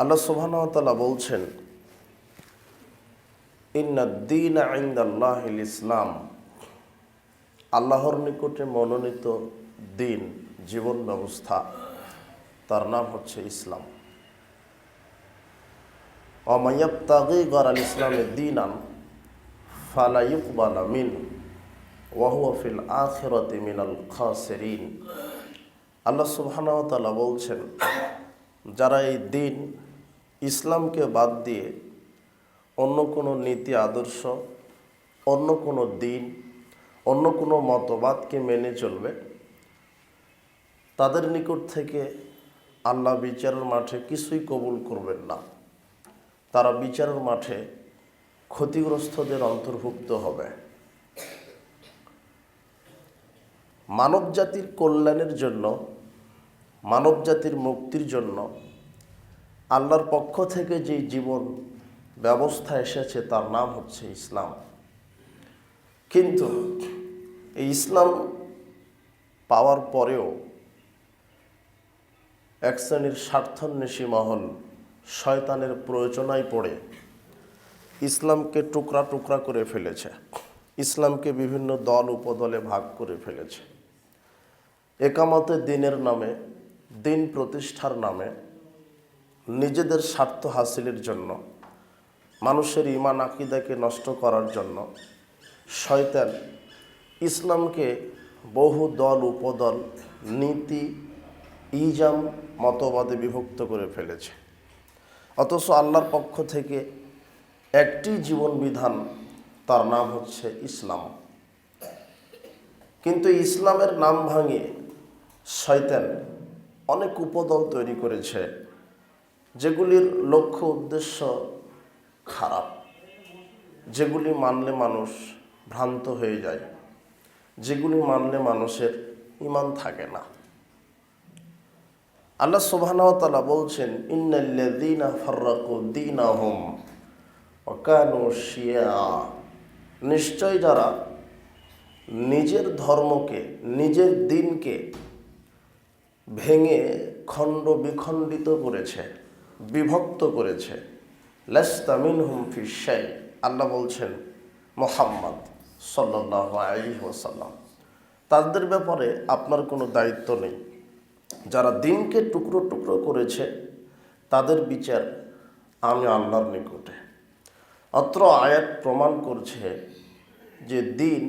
আল্লাহ সুবহানাহু বলছেন ইন্নাদ্দিন আল্লাহ ইসলাম। আল্লাহর নিকটে মনোনীত দিন জীবন ব্যবস্থা, তার নাম হচ্ছে ইসলাম। অমাইয়াবতাগি গরাল ইসলামের দিনান ফালাইকবালা মিন ওয়াহুয়া ফিল আখিরাতি মিনাল খাসিরিন। আল্লাহ ওয়া বলছেন, যারা এই দিন ইসলামকে বাদ দিয়ে অন্য কোনো নীতি, আদর্শ, অন্য কোনো দিন, অন্য কোনো মতবাদকে মেনে চলবে? তাদের নিকট থেকে আল্লাহ বিচারের মাঠে কিছুই কবুল করবেন না। তারা বিচারের মাঠে ক্ষতিগ্রস্তদের অন্তর্ভুক্ত হবে। মানব জাতির কল্যাণের জন্য মানব জাতির মুক্তির জন্য আল্লাহর পক্ষ থেকে যে জীবন ব্যবস্থা এসেছে, তার নাম হচ্ছে ইসলাম। কিন্তু এই ইসলাম পাওয়ার পরেও এক শ্রেণির স্বার্থান্বেষী মহল শয়তানের প্রয়োজনায় পড়ে ইসলামকে টুকরা টুকরা করে ফেলেছে। ইসলামকে বিভিন্ন দল উপদলে ভাগ করে ফেলেছে। একামতে দিনের নামে, দিন প্রতিষ্ঠার নামে নিজেদের স্বার্থ হাসিলের জন্য, মানুষের ইমান আকিদাকে নষ্ট করার জন্য, শয়তান ইসলামকে বহু দল, উপদল, নীতি, ইজাম, মতবাদে বিভক্ত করে ফেলেছে। অথচ আল্লাহর পক্ষ থেকে একটি জীবন বিধান, তার নাম হচ্ছে ইসলাম। কিন্তু ইসলামের নাম ভাঙিয়ে শয়তান অনেক উপদল তৈরি করেছে। যেগুলির লক্ষ্য উদ্দেশ্য খারাপ, যেগুলি মানলে মানুষ ভ্রান্ত হয়ে যায়, যেগুলি মানলে মানুষের ইমান থাকে না। আল্লাহ সুবহানাহু বলছেন, ইন্নাল্লাযীনা ফাররাকু দীনাহুম ওয়া কানু শিয়া। নিশ্চয় যারা নিজের ধর্মকে, নিজের দিনকে ভেঙে খণ্ড বিখণ্ডিত করেছে বিভক্ত করেছে। লেস্তামিন হুম ফিসাই আল্লাহ বলছেন, মোহাম্মদ সাল্লাহ আলী তাদের ব্যাপারে আপনার কোনো দায়িত্ব নেই। যারা দিনকে টুকরো টুকরো করেছে, তাদের বিচার আমি আল্লাহর নিকটে। অত্র আয়াত প্রমাণ করছে যে দিন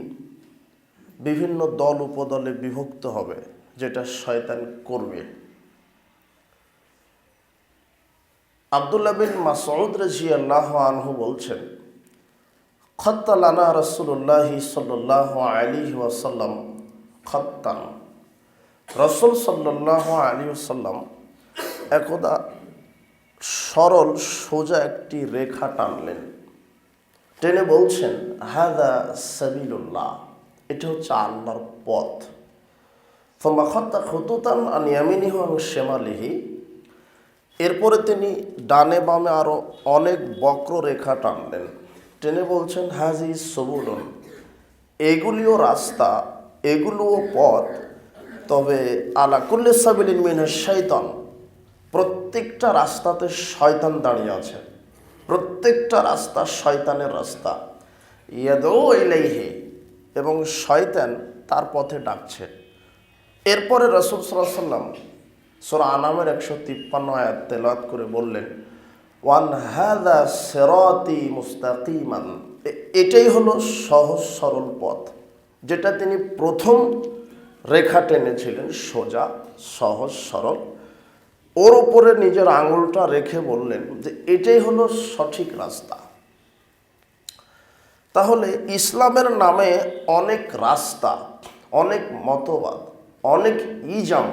বিভিন্ন দল উপদলে বিভক্ত হবে, যেটা শয়তান করবে। আবদুল্লাহ বিন মাসউদ রাজি আল্লাহ আনহু বলছেন খত্তালানা রসুল্লাহি সাল্লাহ আলী ওয়াসাল্লাম খত্তান। রসুল সাল্লাহ আলী ওসাল্লাম একদা সরল সোজা একটি রেখা টানলেন। টেনে বলছেন হাদা সাবিলুল্লাহ, এটা হচ্ছে আল্লাহর পথ। ফমাখত্তা খুতুতান আন ইয়ামিনিহু আন শেমালিহি এরপরে তিনি ডানে বামে আরও অনেক বক্র রেখা টানলেন। টেনে বলছেন, হাজি সবুলন, এগুলিও রাস্তা, এগুলোও পথ, তবে আলা কুল্লে সাবিলিন মিনের শৈতান প্রত্যেকটা রাস্তাতে শয়তান দাঁড়িয়ে আছে, প্রত্যেকটা রাস্তা শয়তানের রাস্তা। ইয়াদৌ এলাইহে এবং শয়তান তার পথে ডাকছে। এরপরে রসুল সাল্লাম সোরা আনামের একশো তিপ্পান্ন আয়াত তেলাত করে বললেন, ওয়ান হাদা সেরতি মুস্তাকিমান। এটাই হলো সহজ সরল পথ, যেটা তিনি প্রথম রেখা টেনেছিলেন সোজা, সহজ, সরল। ওর উপরে নিজের আঙুলটা রেখে বললেন যে, এটাই হলো সঠিক রাস্তা। তাহলে ইসলামের নামে অনেক রাস্তা, অনেক মতবাদ, অনেক ইজাম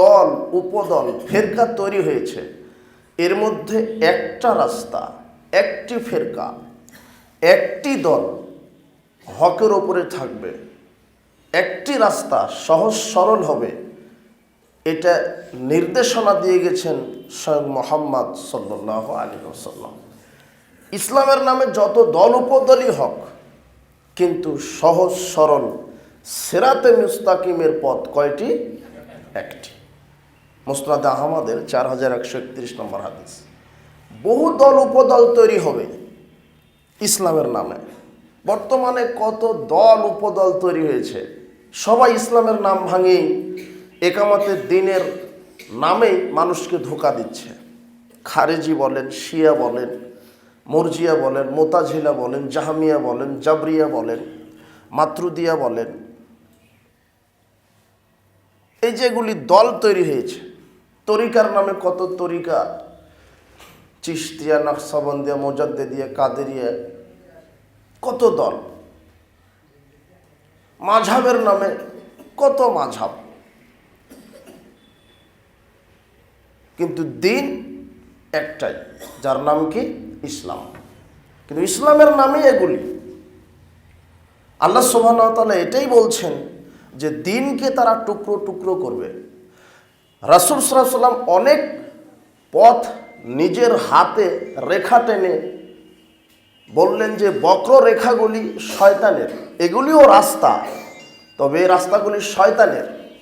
দল, উপদল, ফেরকা তৈরি হয়েছে। এর মধ্যে একটা রাস্তা, একটি ফেরকা, একটি দল হকের ওপরে থাকবে। একটি রাস্তা সহজ সরল হবে। এটা নির্দেশনা দিয়ে গেছেন স্বয়ং মোহাম্মদ সাল্লাহ আলী সাল্লাম ইসলামের নামে যত দল, উপদলই হক, কিন্তু সহজ সরল সেরাতে মুস্তাকিমের পথ কয়টি? একটি। মোসনাদ আহমদের চার হাজার একশো একত্রিশ নম্বর হাদিস। বহু দল, উপদল তৈরি হবে ইসলামের নামে। বর্তমানে কত দল, উপদল তৈরি হয়েছে, সবাই ইসলামের নাম ভাঙেই একামতের দিনের নামেই মানুষকে ধোকা দিচ্ছে। খারেজি বলেন, শিয়া বলেন, মর্জিয়া বলেন মোতাঝিলা বলেন, জাহামিয়া বলেন, জাবরিয়া বলেন, মাতরুদিয়া বলেন। এই যেগুলি দল তৈরি হয়েছে তরিকার নামে কত তরিকা? চিস্তিয়া নকশাবন্দিয়া, মোজাদ্দেদিয়া, কাদেরিয়া, কত দল? মাঝাবের নামে কত মাঝাব কিন্তু দিন একটাই, যার নাম কি? ইসলাম। কিন্তু ইসলামের নামে এগুলি। আল্লাহ সোহানতালা এটাই বলছেন যে দিনকে তারা টুকরো টুকরো করবে। রাসুল সাল্লাম অনেক পথ নিজের হাতে রেখা টেনে বললেন যে, বক্র রেখাগুলি শয়তানের। এগুলিও রাস্তা। তবে এই রাস্তাগুলি শয়তানের।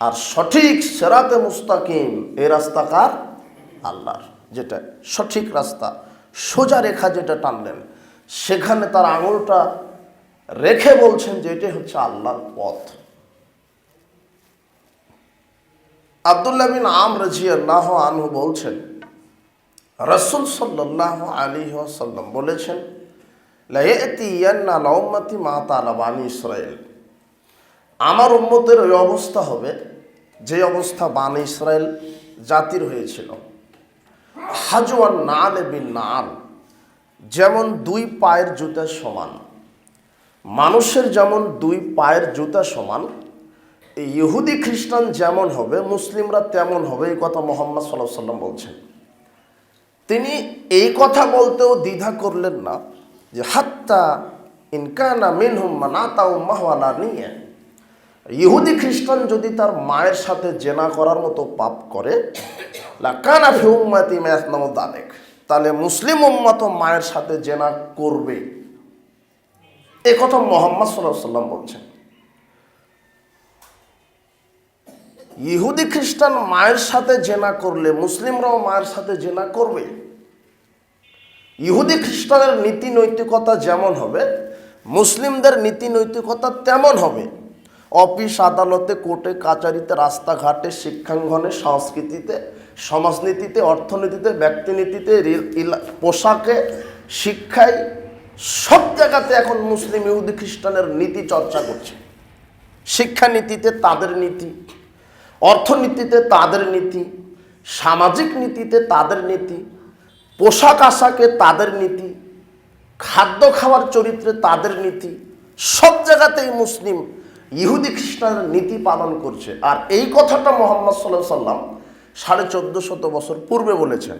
আর সঠিক সেরাতে মুস্তাকিম এই রাস্তা কার? আল্লাহর। যেটা সঠিক রাস্তা, সোজা রেখা যেটা টানলেন, সেখানে তার আঙুলটা রেখে বলছেন যে, এটাই হচ্ছে আল্লাহর পথ। আবদুল্লাহ বিন আম রাজিয়াল্লাহ আনহু বলছেন, রসুল সাল্লাহ আলী সাল্লাম বলেছেন লাইয়ান্না মা তালা বানি ইসরায়েল আমার উম্মতের ওই অবস্থা হবে, যে অবস্থা বান ইসরায়েল জাতির হয়েছিল। হাজওয়ান নাল বিন নাল, যেমন দুই পায়ের জুতা সমান, মানুষের যেমন দুই পায়ের জুতা সমান ইহুদি খ্রিস্টান যেমন হবে, মুসলিমরা তেমন হবে, এই কথা মোহাম্মদ সাল্লাহ সাল্লাম বলছেন। তিনি এই কথা বলতেও দ্বিধা করলেন না যে, হাত্তা ইনকানা মিনহুম মানাতা উম্মাহওয়ালা নিয়ে। ইহুদি খ্রিস্টান যদি তার মায়ের সাথে জেনা করার মতো পাপ করে লাকানা ফি উম্মাতি ম্যাসনাম দালেক তাহলে মুসলিম উম্মত মায়ের সাথে জেনা করবে। এ কথা মোহাম্মদ সাল্লাহ সাল্লাম বলছেন। ইহুদি খ্রিস্টান মায়ের সাথে জেনা করলে, মুসলিমরাও মায়ের সাথে জেনা করবে। ইহুদি খ্রিস্টানের নীতি নৈতিকতা যেমন হবে, মুসলিমদের নীতি নৈতিকতা তেমন হবে। অফিস, আদালতে, কোর্টে, কাচারিতে, রাস্তাঘাটে, শিক্ষাঙ্গনে, সংস্কৃতিতে, সমাজনীতিতে, অর্থনীতিতে, ব্যক্তিনীতিতে পোশাকে, শিক্ষায় সব জায়গাতে এখন মুসলিম ইহুদি খ্রিস্টানের নীতি চর্চা করছে। শিক্ষানীতিতে তাদের নীতি। অর্থনীতিতে তাদের নীতি, সামাজিক নীতিতে তাদের নীতি, পোশাক আশাকে তাদের নীতি, খাদ্য খাওয়ার চরিত্রে তাদের নীতি, সব জায়গাতেই মুসলিম ইহুদি খ্রিস্টানের নীতি পালন করছে। আর এই কথাটা মোহাম্মদ সাল্লাহ সাল্লাম সাড়ে চোদ্দ শত বছর পূর্বে বলেছেন।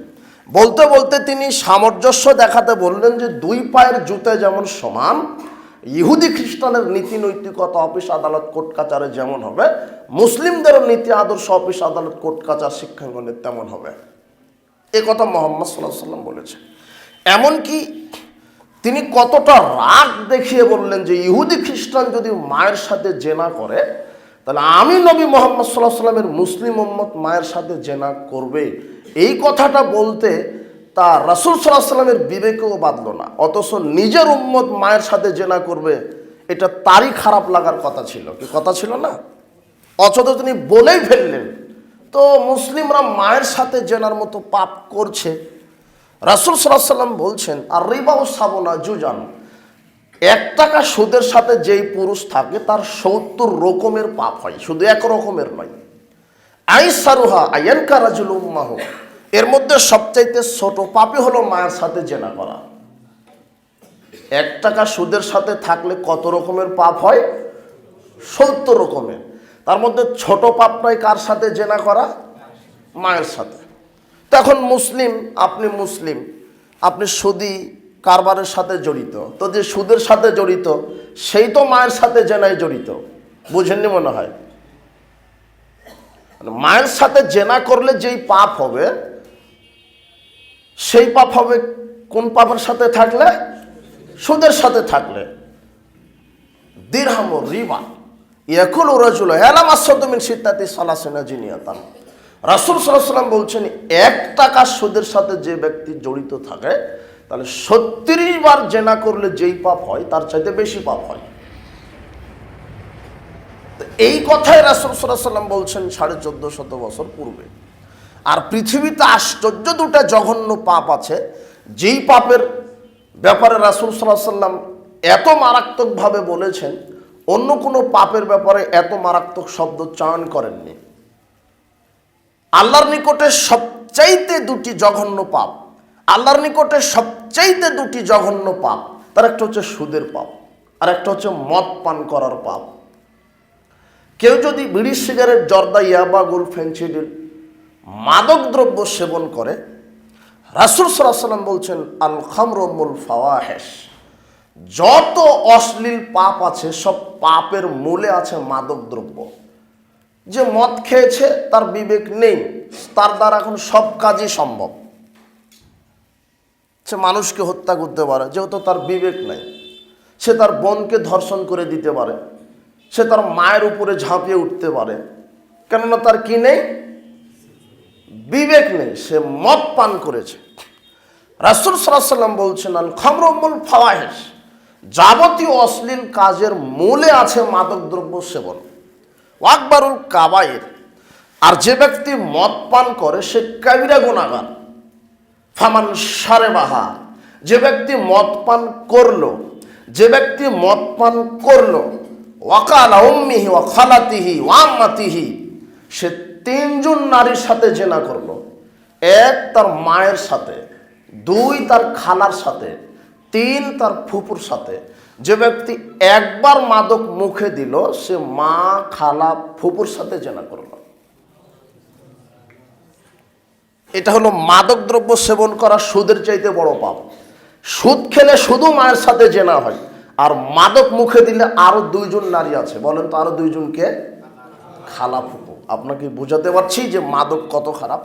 বলতে বলতে তিনি সামঞ্জস্য দেখাতে বললেন যে দুই পায়ের জুতে যেমন সমান ইহুদি খ্রিস্টানের নীতি নৈতিকতা, অফিস আদালত, কোর্ট কাচারে যেমন হবে, মুসলিমদের নীতি, আদর্শ, অফিস আদালত, কোর্ট কাচার শিক্ষাঙ্গনের তেমন হবে। এ কথা মোহাম্মদ সাল্লাহ সাল্লাম বলেছেন এমনকি তিনি কতটা রাগ দেখিয়ে বললেন যে ইহুদি খ্রিস্টান যদি মায়ের সাথে জেনা করে, তাহলে আমি নবী মোহাম্মদ সাল্লাহ সাল্লামের মুসলিম মোহাম্মদ মায়ের সাথে জেনা করবে। এই কথাটা বলতে তা রাসুল সাল্লাহ সাল্লামের বিবেকেও বাঁধল না। অথচ নিজের উম্মত মায়ের সাথে জেনা করবে, এটা তারই খারাপ লাগার কথা ছিল। কি কথা ছিল না? অথচ তিনি বলেই ফেললেন, তো মুসলিমরা মায়ের সাথে জেনার মতো পাপ করছে। রাসুল সাল্লাহ সাল্লাম বলছেন, আর রিবাও সাবনা জুজান, এক টাকা সুদের সাথে যেই পুরুষ থাকে, তার সত্তর রকমের পাপ হয়। শুধু এক রকমের নয়। আই সারুহা আয়ানকা রাজুল উম্মাহ এর মধ্যে সবচাইতে ছোট পাপই হলো মায়ের সাথে জেনা করা। এক টাকা সুদের সাথে থাকলে কত রকমের পাপ হয়? সত্তর রকমের। তার মধ্যে ছোট পাপ নয় কার সাথে জেনা করা? মায়ের সাথে। তখন মুসলিম, আপনি মুসলিম, আপনি সুদি কারবারের সাথে জড়িত। তো যে সুদের সাথে জড়িত, সেই তো মায়ের সাথে জেনায় জড়িত। বুঝেননি মনে হয়? মায়ের সাথে জেনা করলে যেই পাপ হবে সেই পাপ হবে কোন পাপের সাথে থাকলে? সুদের সাথে থাকলে। দিরহাম রিবা। ইয়াকুল রাজুল হেলাম আসাদমিন সিদ্ধাতি সালাসিনা জিনিয়াতান। রাসুল সাল্লাম বলছেন, এক টাকা সুদের সাথে যে ব্যক্তি জড়িত থাকে, তাহলে ছত্রিশ বার জেনা করলে যেই পাপ হয়, তার চাইতে বেশি পাপ হয়। এই কথাই রাসুল সাল্লাম বলছেন সাড়ে চোদ্দ শত বছর পূর্বে। আর পৃথিবীতে আশ্চর্য দুটা জঘন্য পাপ আছে। যেই পাপের ব্যাপারে রাসুল সাল্লাহ সাল্লাম এত মারাত্মকভাবে বলেছেন, অন্য কোনো পাপের ব্যাপারে এত মারাত্মক শব্দ চয়ন করেননি। আল্লাহর নিকটে সবচাইতে দুটি জঘন্য পাপ, আল্লাহর নিকটে সবচাইতে দুটি জঘন্য পাপ, তার একটা হচ্ছে সুদের পাপ, আর একটা হচ্ছে মদ পান করার পাপ। কেউ যদি বিড়ি সিগারেট, জর্দা, ইয়াবা গুল ফেন্সিডিল মাদক দ্রব্য সেবন করে। রাসুল সাল্লাম বলছেন আল খামরমুল ফাওয়াহেস যত অশ্লীল পাপ আছে, সব পাপের মূলে আছে মাদক দ্রব্য যে মদ খেয়েছে, তার বিবেক নেই। তার দ্বারা এখন সব কাজই সম্ভব। সে মানুষকে হত্যা করতে পারে, যেহেতু তার বিবেক নাই। সে তার বোনকে ধর্ষণ করে দিতে পারে। সে তার মায়ের উপরে ঝাঁপিয়ে উঠতে পারে। কেননা তার কি নেই? বিবেক নেই সে মদ পান করেছে। রাসুল সাল্লাম বলছেন খমরমুল ফাওয়াহেস যাবতীয় অশ্লীল কাজের মূলে আছে মাদক দ্রব্য সেবন ওয়াকবারুল কাবায়ের, আর যে ব্যক্তি মদ পান করে, সে কাবিরা গুণাগার ফামান সারে বাহা যে ব্যক্তি মদ পান করল, যে ব্যক্তি মদ পান করল ওয়াকালা উম্মিহি ওয়া খালাতিহি ওয়াম্মাতিহি সে তিনজন নারীর সাথে জেনা করল। এক তার মায়ের সাথে, দুই তার খালার সাথে, তিন তার ফুপুর সাথে। যে ব্যক্তি একবার মাদক মুখে দিল, সে মা, খালা ফুপুর সাথে জেনা করল। এটা হলো মাদক দ্রব্য সেবন করা সুদের চাইতে বড় পাপ। সুদ খেলে শুধু মায়ের সাথে জেনা হয়, আর মাদক মুখে দিলে আরও দুইজন নারী আছে। বলেন তো আরও দুইজনকে খালা ফুপু আপনাকে বোঝাতে পারছি যে মাদক কত খারাপ।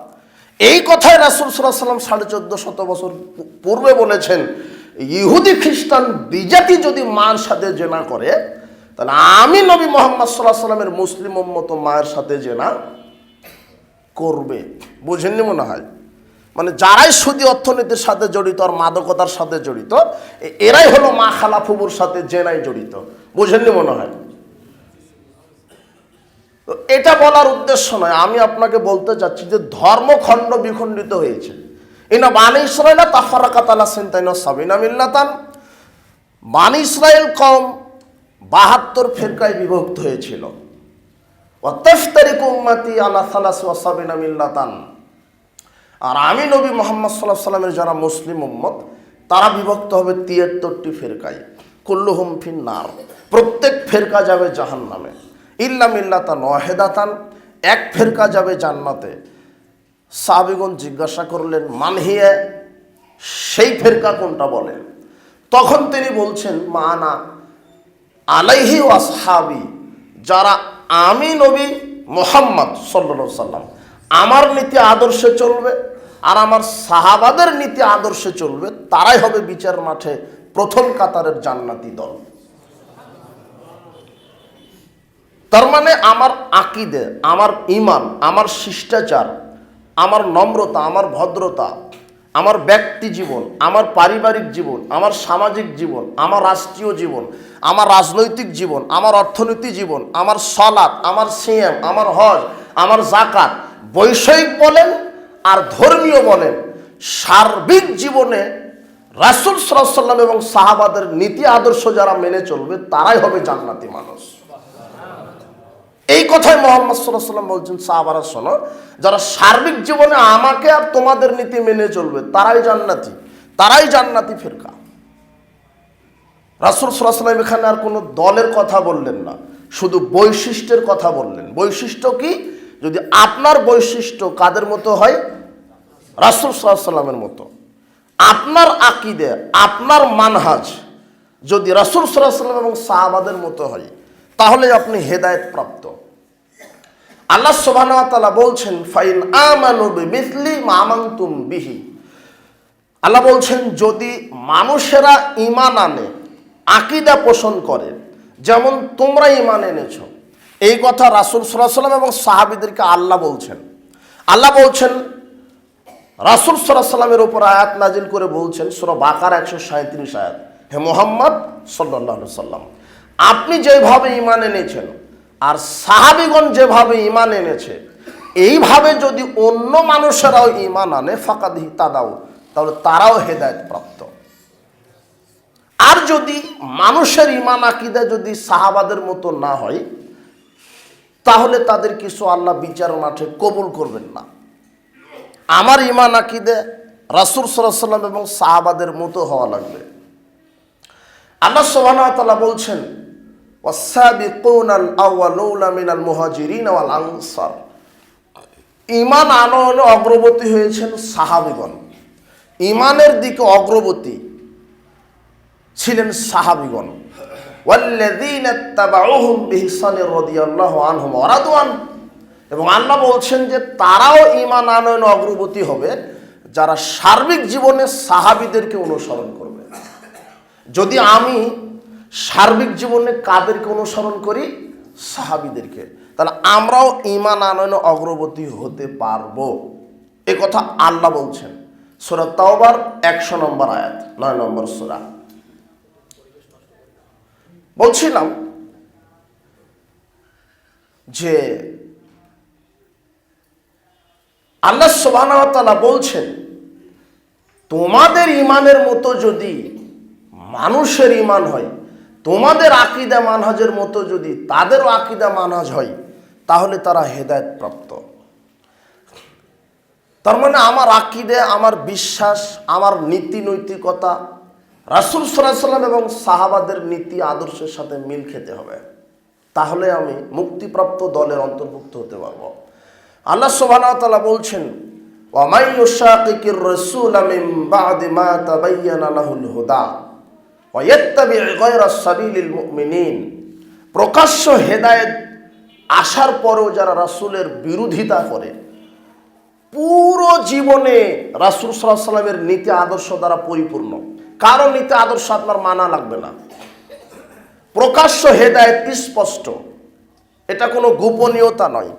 এই কথাই রাসুল সাল্লাহ সাল্লাম সাড়ে চোদ্দ শত বছর পূর্বে বলেছেন, ইহুদি খ্রিস্টান বিজাতি যদি মার সাথে জেনা করে, তাহলে আমি নবী মোহাম্মদ সাল্লাহ সাল্লামের মুসলিম মতো মায়ের সাথে জেনা করবে। বুঝেননি মনে হয়? মানে যারাই সুদী অর্থনীতির সাথে জড়িত আর মাদকতার সাথে জড়িত এরাই হলো মা খালা ফুবুর সাথে জেনাই জড়িত। বুঝেননি মনে হয়? তো এটা বলার উদ্দেশ্য নয়। আমি আপনাকে বলতে চাচ্ছি যে ধর্মখণ্ড বিখণ্ডিত হয়েছে। ইনা বানি ইসরায়েলা তাফারাকাতালা সিনতাইন সাবিনা মিল্লাতান। বানি ইসরায়েল কম বাহাত্তর ফেরকায় বিভক্ত হয়েছিল। ওয়াতাফতারিক উম্মতি আলা সালাস ওয়া সাবিনা মিল্লাতান। আর আমি নবী মোহাম্মদ সাল্লাহ সাল্লামের যারা মুসলিম উম্মত, তারা বিভক্ত হবে তিয়াত্তরটি ফেরকায়। কুল্লুহুম ফিন্নার প্রত্যেক ফেরকা যাবে জাহান নামে ইল্লাম ইল্লাতান ওয়াহেদাতান, এক ফেরকা যাবে জান্নাতে। সাহাবিগুন জিজ্ঞাসা করলেন মানহিয়া সেই ফেরকা কোনটা বলেন তখন তিনি বলছেন, মানা আলাইহি ওয়াসহাবি যারা আমি নবী মোহাম্মদ সাল্লা সাল্লাম আমার নীতি আদর্শে চলবে আর আমার সাহাবাদের নীতি আদর্শে চলবে, তারাই হবে বিচার মাঠে প্রথম কাতারের জান্নাতি দল। তার মানে আমার আকিদে, আমার ইমান আমার শিষ্টাচার, আমার নম্রতা, আমার ভদ্রতা, আমার ব্যক্তি জীবন, আমার পারিবারিক জীবন, আমার সামাজিক জীবন, আমার রাষ্ট্রীয় জীবন, আমার রাজনৈতিক জীবন, আমার অর্থনীতি জীবন, আমার সলাৎ আমার সিএম আমার হজ, আমার জাকাত বৈষয়িক বলেন আর ধর্মীয় বলেন, সার্বিক জীবনে রাসুল সাল্লাম এবং সাহাবাদের নীতি, আদর্শ যারা মেনে চলবে, তারাই হবে জান্নাতি মানুষ। এই কথাই মোহাম্মদ সাল্লাম বলছেন, সাহাবারা শোনো, যারা সার্বিক জীবনে আমাকে আর তোমাদের নীতি মেনে চলবে, তারাই জান্নাতি তারাই জান্নাতি ফেরকা। রাসুল সাল্লাম এখানে আর কোনো দলের কথা বললেন না, শুধু বৈশিষ্ট্যের কথা বললেন। বৈশিষ্ট্য কি? যদি আপনার বৈশিষ্ট্য কাদের মতো হয়? রাসুল সাল্লামের মতো। আপনার আকিদে, আপনার মানহাজ যদি রাসুল সাল্লাহ সাল্লাম এবং সাহাবাদের মতো হয় তাহলে আপনি হেদায়েত প্রাপ্ত। আল্লাহ সোবানা বলছেন, ফাইন আমানু বিমিসলি মামান্তুম বিহি। আল্লাহ বলছেন, যদি মানুষেরা ইমান আনে, আকিদা পোষণ করে, যেমন তোমরা ইমান এনেছ। এই কথা রাসুল সাল্লাম এবং সাহাবিদেরকে আল্লাহ বলছেন। আল্লাহ বলছেন, রাসুল সাল্লামের উপর আয়াত নাজিল করে বলছেন, সুরা বাকার একশো সাঁত্রিশ আয়াত, হে মোহাম্মদ সাল্লাহ সাল্লাম আপনি যেভাবে ইমান এনেছেন, আর সাহাবিগণ যেভাবে ইমান এনেছে, এইভাবে যদি অন্য মানুষেরাও ইমান আনে, ফাঁকাদি তাদাও তাহলে তারাও হেদায়ত প্রাপ্ত। আর যদি মানুষের ইমান আকিদা যদি সাহাবাদের মতো না হয়, তাহলে তাদের কিছু আল্লাহ বিচার মাঠে কবুল করবেন না। আমার ইমান আকিদে রাসুল সাল্লাম এবং সাহাবাদের মতো হওয়া লাগবে। আল্লাহ সোহানা বলছেন ওয়াসাবিকুন আল আউয়ালুনা মিনাল মুহাজিরিন ওয়াল আনসার। ইমান আনয়নে অগ্রগতি হয়েছেন সাহাবিগণ। ইমানের দিকে অগ্রগতি ছিলেন সাহাবিগণ। ওয়াল্লাযীনা ইত্তাবাউহুম বিহিসান রাদিয়াল্লাহু আনহুম ওয়া রাদু আন এবং আল্লাহ বলছেন যে তারাও ইমান আনয়ন অগ্রগতি হবে, যারা সার্বিক জীবনে সাহাবিদেরকে অনুসরণ করবে। যদি আমি সার্বিক জীবনে কাদেরকে অনুসরণ করি? সাহাবিদেরকে। তাহলে আমরাও ইমান আনয়নে অগ্রগতি হতে পারব। এ কথা আল্লাহ বলছেন। সুরা তাওবার একশো নম্বর আয়াত, নয় নম্বর সোরা। বলছিলাম যে আল্লাহ সোবানা বলছেন, তোমাদের ইমানের মতো যদি মানুষের ইমান হয় তোমাদের আকিদা মানহাজের মতো যদি তাদেরও আকিদা মানহাজ হয়, তাহলে তারা হেদায়ত প্রাপ্ত। তার মানে আমার আকিদে, আমার বিশ্বাস, আমার নীতি নৈতিকতা, রাসুল সাল্লাম এবং সাহাবাদের নীতি, আদর্শের সাথে মিল খেতে হবে। তাহলে আমি মুক্তিপ্রাপ্ত দলের অন্তর্ভুক্ত হতে পারব। আল্লাহ সোবানা বলছেন ওয়ামাই ইউশাকিকির রাসূল মিন বাদি মা তাবায়্যানা লাহুল হুদা। প্রকাশ্য হেদায়েত আসার পরেও যারা রাসূলের বিরোধিতা করে, পুরো জীবনে রাসূল আলাইহি সাল্লামের নীতি আদর্শ দ্বারা পরিপূর্ণ। কারও নীতি আদর্শ আপনার মানা লাগবে না। প্রকাশ্য হেদায়েত স্পষ্ট। এটা কোনো গোপনীয়তা নয়।